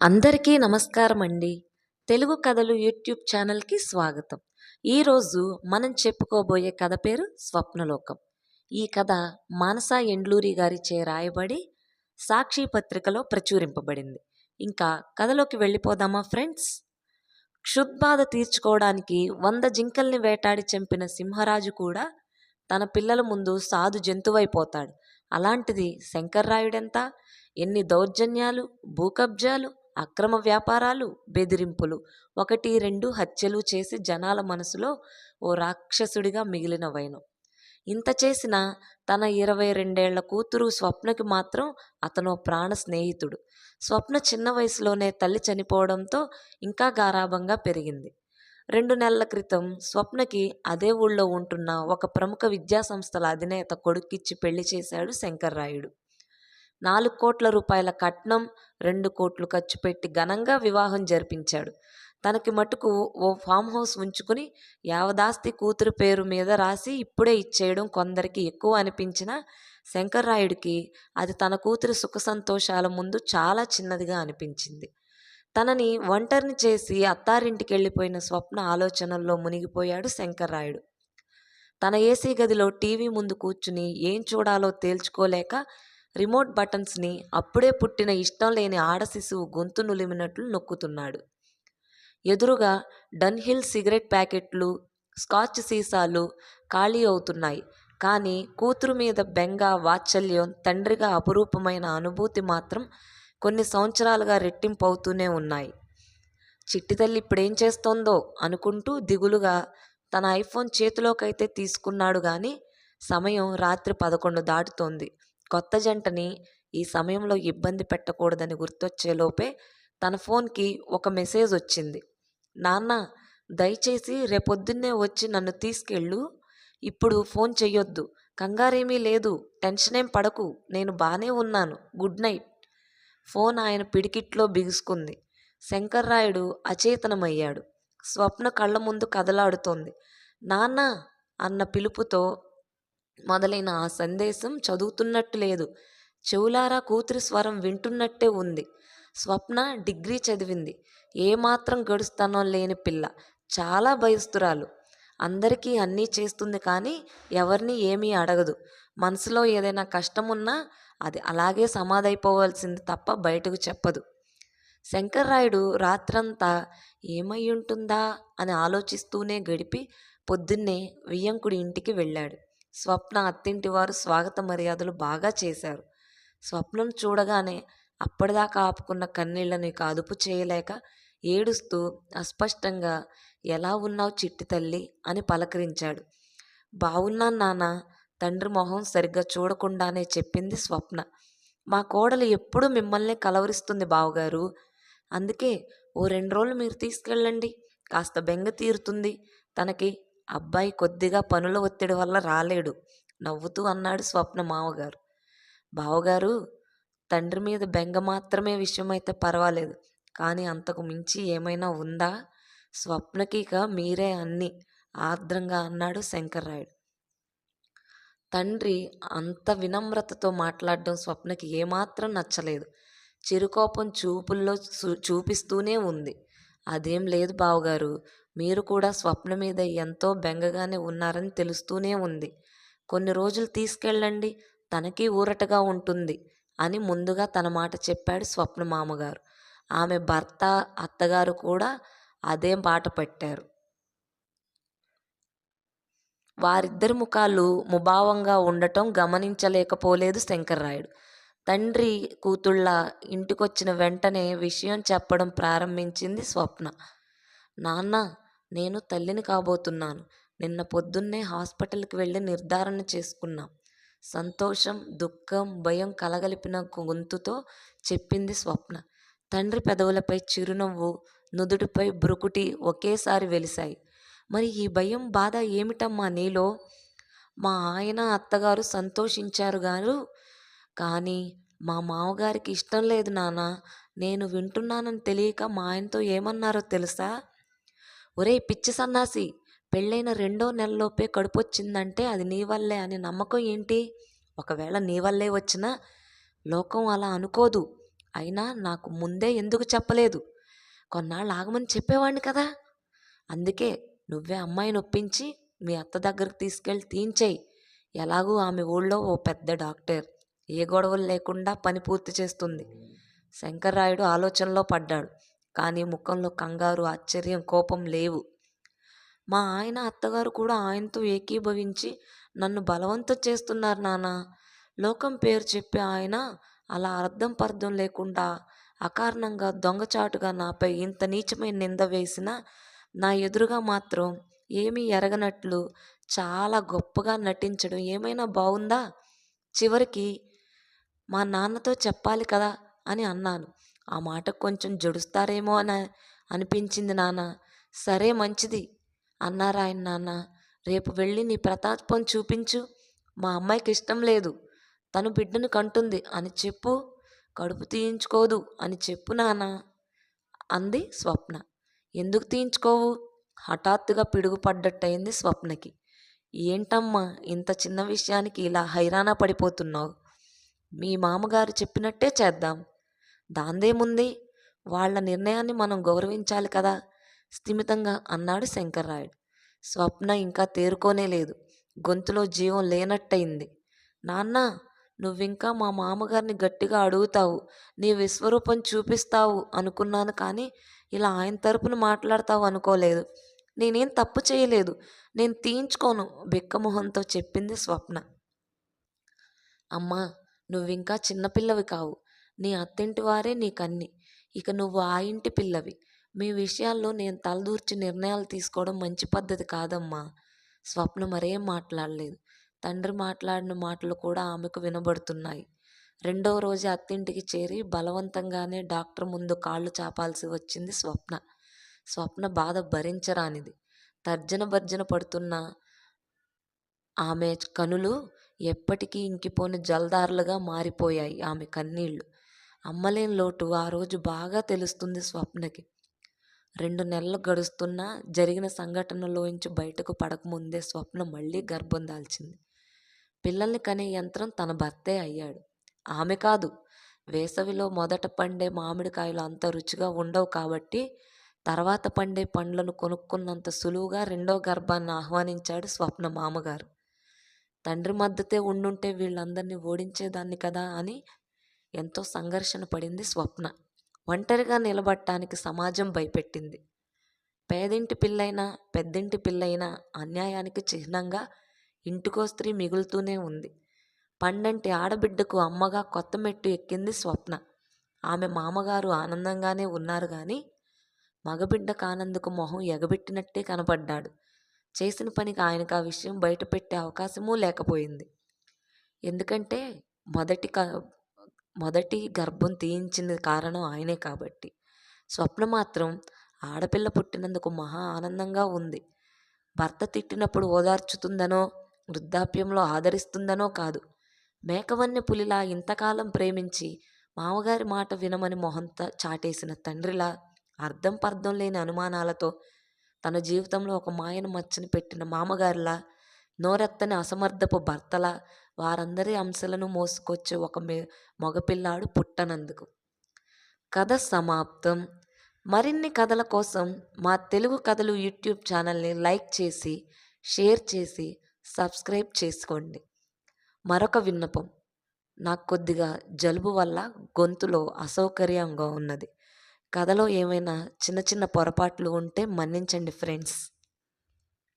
అందరికీ నమస్కారం అండి తెలుగు కథలు యూట్యూబ్ ఛానల్కి స్వాగతం. ఈరోజు మనం చెప్పుకోబోయే కథ పేరు స్వప్నలోకం. ఈ కథ మానస ఎండ్లూరి గారిచే రాయబడి సాక్షి పత్రికలో ప్రచురింపబడింది. ఇంకా కథలోకి వెళ్ళిపోదామా ఫ్రెండ్స్? క్షుద్బాధ తీర్చుకోవడానికి వంద జింకల్ని వేటాడి చంపిన సింహరాజు కూడా తన పిల్లల ముందు సాధు జంతువైపోతాడు. అలాంటిది శంకర్రాయుడెంత? ఎన్ని దౌర్జన్యాలు భూకబ్జాలు అక్రమ వ్యాపారాలు బెదిరింపులు. ఒకటి రెండు హత్యలు చేసి జనాల మనసులో ఓ రాక్షసుడిగా మిగిలిన వైనం. ఇంత చేసిన తన ఇరవై రెండేళ్ళ కూతురు స్వప్నకి మాత్రం అతను ప్రాణ స్నేహితుడు. స్వప్న చిన్న వయసులోనే తల్లి చనిపోవడంతో ఇంకా గారాభంగా పెరిగింది. రెండు నెలల క్రితం స్వప్నకి అదే ఊళ్ళో ఉంటున్న ఒక ప్రముఖ విద్యాసంస్థల అధినేత కొడుక్కిచ్చి పెళ్ళి చేశాడు శంకర్రాయుడు. నాలుగు కోట్ల రూపాయల కట్నం రెండు కోట్లు ఖర్చు పెట్టి ఘనంగా వివాహం జరిపించాడు. తనకి మటుకు ఓ ఫామ్ హౌస్ ఉంచుకుని యావదాస్తి కూతురు పేరు మీద రాసి ఇప్పుడే ఇచ్చేయడం కొందరికి ఎక్కువ అనిపించిన శంకర్రాయుడికి అది తన కూతురి సుఖ సంతోషాల ముందు చాలా చిన్నదిగా అనిపించింది. తనని ఒంటరిని చేసి అత్తారింటికి వెళ్ళిపోయిన స్వప్న ఆలోచనల్లో మునిగిపోయాడు శంకర్రాయుడు. తన ఏసీ గదిలో టీవీ ముందు కూర్చుని ఏం చూడాలో తేల్చుకోలేక రిమోట్ బటన్స్ని అప్పుడే పుట్టిన ఇష్టం లేని ఆడ శిశువు గొంతు నులిమినట్లు నొక్కుతున్నాడు. ఎదురుగా డన్హిల్ సిగరెట్ ప్యాకెట్లు స్కాచ్ సీసాలు ఖాళీ అవుతున్నాయి. కానీ కూతురు మీద బెంగ వాత్సల్యం తండ్రిగా అపురూపమైన అనుభూతి మాత్రం కొన్ని సంవత్సరాలుగా రెట్టింపు అవుతూనే ఉన్నాయి. చిట్టి తల్లి ఇప్పుడేం చేస్తోందో అనుకుంటూ దిగులుగా తన ఐఫోన్ చేతిలోకైతే తీసుకున్నాడు కానీ సమయం రాత్రి పదకొండు దాటుతోంది. కొత్త జంటని ఈ సమయంలో ఇబ్బంది పెట్టకూడదని గుర్తొచ్చేలోపే తన ఫోన్కి ఒక మెసేజ్ వచ్చింది. నాన్న దయచేసి రేపొద్దున్నే వచ్చి నన్ను తీసుకెళ్ళు. ఇప్పుడు ఫోన్ చెయ్యొద్దు. కంగారేమీ లేదు. టెన్షన్ ఏం పడకు. నేను బాగానే ఉన్నాను. Good night. ఫోన్ ఆయన పిడికిట్లో బిగుసుకుంది. శంకర్రాయుడు అచేతనమయ్యాడు. స్వప్న కళ్ళ ముందు కదలాడుతోంది. నాన్న అన్న పిలుపుతో మొదలైన ఆ సందేశం చదువుతున్నట్టు లేదు. చెవులారా కూతురి స్వరం వింటున్నట్టే ఉంది. స్వప్న డిగ్రీ చదివింది. ఏమాత్రం గడుస్తానో లేని పిల్ల. చాలా భయస్తురాలు అందరికీ అన్నీ చేస్తుంది కానీ ఎవరిని ఏమీ అడగదు. మనసులో ఏదైనా కష్టం ఉన్నా అది అలాగే సమాధైపోవాల్సింది తప్ప బయటకు చెప్పదు. శంకర్రాయుడు రాత్రంతా ఏమై ఉంటుందా అని ఆలోచిస్తూనే గడిపి పొద్దున్నే వియ్యంకుడి ఇంటికి వెళ్ళాడు. స్వప్న అత్తింటి వారు స్వాగత మర్యాదలు బాగా చేశారు. స్వప్నం చూడగానే అప్పటిదాకా ఆపుకున్న కన్నీళ్ళని అదుపు చేయలేక ఏడుస్తూ అస్పష్టంగా ఎలా ఉన్నావు చిట్టి తల్లి? అని పలకరించాడు. బావున్నా నాన్న తండ్రి మొహం సరిగ్గా చూడకుండానే చెప్పింది స్వప్న. మా కోడలు ఎప్పుడూ మిమ్మల్ని కలవరిస్తుంది బావగారు. అందుకే ఓ రెండు రోజులు మీరు తీసుకెళ్ళండి. కాస్త బెంగ తీరుతుంది. తనకి అబ్బాయి కొద్దిగా పనుల ఒత్తిడి వల్ల రాలేడు నవ్వుతూ అన్నాడు స్వప్న మావగారు బావగారు తండ్రి మీద బెంగ మాత్రమే విషయమైతే పర్వాలేదు కానీ అంతకు మించి ఏమైనా ఉందా? స్వప్నకి ఇక మీరే అన్ని ఆర్ద్రంగా అన్నాడు శంకర్రాయుడు. తండ్రి అంత వినమ్రతతో మాట్లాడడం స్వప్నకి ఏమాత్రం నచ్చలేదు. చిరుకోపం చూపుల్లో చూపిస్తూనే ఉంది. అదేం లేదు బావగారు. మీరు కూడా స్వప్న మీద ఎంతో బెంగగానే ఉన్నారని తెలుస్తూనే ఉంది. కొన్ని రోజులు తీసుకెళ్ళండి తనకి ఊరటగా ఉంటుంది అని ముందుగా తన మాట చెప్పాడు స్వప్న మామగారు. ఆమె భర్త అత్తగారు కూడా అదే బాట పట్టారు. వారిద్దరి ముఖాలు ముభావంగా ఉండటం గమనించలేకపోలేదు శంకర్రాయుడు. తండ్రి కూతుళ్ళ ఇంటికొచ్చిన వెంటనే విషయం చెప్పడం ప్రారంభించింది స్వప్న. నాన్న నేను తల్లిని కాబోతున్నాను. నిన్న పొద్దున్నే హాస్పిటల్కి వెళ్ళి నిర్ధారణ చేసుకున్నాం. సంతోషం దుఃఖం భయం కలగలిపిన గొంతుతో చెప్పింది స్వప్న. తండ్రి పెదవులపై చిరునవ్వు నుదుటిపై బ్రుకుటి ఒకేసారి వెలిశాయి. మరి ఈ భయం బాధ ఏమిటమ్మా నీలో? మా ఆయన అత్తగారు సంతోషించారు గారు. కానీ మా మామగారికి ఇష్టం లేదు నాన్న. నేను వింటున్నానని తెలియక మా ఆయనతో ఏమన్నారో తెలుసా? ఒరే పిచ్చి సన్నాసి పెళ్ళైన రెండో నెలలోపే కడుపొచ్చిందంటే అది నీ వల్లే అని నమ్మకం ఏంటి? ఒకవేళ నీ వల్లే వచ్చినా లోకం అలా అనుకోదు. అయినా నాకు ముందే ఎందుకు చెప్పలేదు? కొన్నాళ్ళు ఆగమని చెప్పేవాడిని కదా. అందుకే నువ్వే అమ్మాయిని ఒప్పించి మీ అత్త దగ్గరకు తీసుకెళ్ళి తీయించేయి. ఎలాగూ ఆమె ఊళ్ళో ఓ పెద్ద డాక్టర్. ఏ గొడవలు లేకుండా పని పూర్తి చేస్తుంది. శంకర్రాయుడు ఆలోచనలో పడ్డాడు. కానీ ముఖంలో కంగారు ఆశ్చర్యం కోపం లేవు. మా ఆయన అత్తగారు కూడా ఆయనతో ఏకీభవించి నన్ను బలవంతం చేస్తున్నారు నాన్న. లోకం పేరు చెప్పి ఆయన అలా అర్థం పర్థం లేకుండా అకారణంగా దొంగచాటుగా నాపై ఇంత నీచమైన నింద వేసిన నా ఎదురుగా మాత్రం ఏమీ ఎరగనట్లు చాలా గొప్పగా నటించడం ఏమైనా బాగుందా? చివరికి మా నాన్నతో చెప్పాలి కదా అని అన్నాను. ఆ మాట కొంచెం జడుస్తారేమో అని అనిపించింది నాన్న. సరే మంచిది అన్నారు ఆయన నాన్న. రేపు వెళ్ళి నీ ప్రతాపం చూపించు. మా అమ్మాయికి ఇష్టం లేదు. తను బిడ్డను కంటుంది అని చెప్పు. కడుపు తీయించుకోదు అని చెప్పు నాన్న అంది స్వప్న. ఎందుకు తీయించుకోవు? హఠాత్తుగా పిడుగుపడ్డట్టయింది స్వప్నకి. ఏంటమ్మా ఇంత చిన్న విషయానికి ఇలా హైరాణ పడిపోతున్నావు? మీ మామగారు చెప్పినట్టే చేద్దాం. దాందేముంది? వాళ్ళ నిర్ణయాన్ని మనం గౌరవించాలి కదా? స్థిమితంగా అన్నాడు శంకర్రాయుడు. స్వప్న ఇంకా తేరుకోనే లేదు. గొంతులో జీవం లేనట్టయింది. నాన్న నువ్వింకా మా మామగారిని గట్టిగా అడుగుతావు. నీ విశ్వరూపం చూపిస్తావు అనుకున్నాను కానీ ఇలా ఆయన తరపున మాట్లాడతావు అనుకోలేదు. నేనేం తప్పు చేయలేదు. నేను తీయించుకోను బిక్కమొహంతో చెప్పింది స్వప్న. అమ్మా నువ్వింకా చిన్నపిల్లవి కావు. నీ అత్తింటి వారే నీకన్ని ఇక నువ్వు ఆ ఇంటి పిల్లవి. మీ విషయాల్లో నేను తలదూర్చి నిర్ణయాలు తీసుకోవడం మంచి పద్ధతి కాదమ్మా. స్వప్న మరేం మాట్లాడలేదు. తండ్రి మాట్లాడిన మాటలు కూడా ఆమెకు వినబడుతున్నాయి. రెండవ రోజు అత్తింటికి చేరి బలవంతంగానే డాక్టర్ ముందు కాళ్ళు చాపాల్సి వచ్చింది స్వప్న. స్వప్న బాధ భరించరానిది. తర్జన భర్జన పడుతున్న ఆమె కనులు ఎప్పటికీ ఇంకిపోని జలదారులుగా మారిపోయాయి ఆమె కన్నీళ్ళు. అమ్మలేని లోటు ఆ రోజు బాగా తెలుస్తుంది స్వప్నకి. రెండు నెలలు గడుస్తున్నా జరిగిన సంఘటనలోంచి బయటకు పడకముందే స్వప్న మళ్ళీ గర్భం దాల్చింది. పిల్లల్ని కనే యంత్రం తన భర్తే అయ్యాడు. ఆమె కాదు. వేసవిలో మొదట పండే మామిడికాయలు అంత రుచిగా ఉండవు కాబట్టి తర్వాత పండే పండ్లను కొనుక్కున్నంత సులువుగా రెండో గర్భాన్ని ఆహ్వానించాడు స్వప్న మామగారు. తండ్రి మద్దతే ఉండుంటే వీళ్ళందరినీ ఓడించేదాన్ని కదా అని ఎంతో సంఘర్షణ పడింది స్వప్న. ఒంటరిగా నిలబడటానికి సమాజం భయపెట్టింది. పేదింటి పిల్లైనా పెద్దింటి పిల్లైనా అన్యాయానికి చిహ్నంగా ఇంటికో స్త్రీ మిగులుతూనే ఉంది. పండంటి ఆడబిడ్డకు అమ్మగా కొత్త మెట్టు ఎక్కింది స్వప్న. ఆమె మామగారు ఆనందంగానే ఉన్నారు కానీ మగబిడ్డ కానందుకు మొహం ఎగబెట్టినట్టే కనపడ్డాడు. చేసిన పనికి ఆయనకు ఆ విషయం బయట పెట్టే అవకాశమూ లేకపోయింది. ఎందుకంటే మొదటి క మొదటి గర్భం తీయించిన కారణం ఆయనే కాబట్టి. స్వప్న మాత్రం ఆడపిల్ల పుట్టినందుకు మహా ఆనందంగా ఉంది. భర్త తిట్టినప్పుడు ఓదార్చుతుందనో వృద్ధాప్యంలో ఆదరిస్తుందనో కాదు. మేకవన్నె పులిలా ఇంతకాలం ప్రేమించి మామగారి మాట వినమని మొహంత చాటేసిన తండ్రిలా అర్థం పర్థం లేని అనుమానాలతో తన జీవితంలో ఒక మాయను మచ్చని పెట్టిన మామగారిలా నోరెత్తని అసమర్థపు భర్తలా వారందరి అంశాలను మోసుకొచ్చే ఒక మగపిల్లాడు పుట్టనందుకు. కథ సమాప్తం. మరిన్ని కథల కోసం మా తెలుగు కథలు యూట్యూబ్ ఛానల్ని లైక్ చేసి షేర్ చేసి సబ్స్క్రైబ్ చేసుకోండి. మరొక విన్నపం. నాకు కొద్దిగా జలుబు వల్ల గొంతులో అసౌకర్యంగా ఉన్నది. కథలో ఏమైనా చిన్న చిన్న పొరపాట్లు ఉంటే మన్నించండి ఫ్రెండ్స్.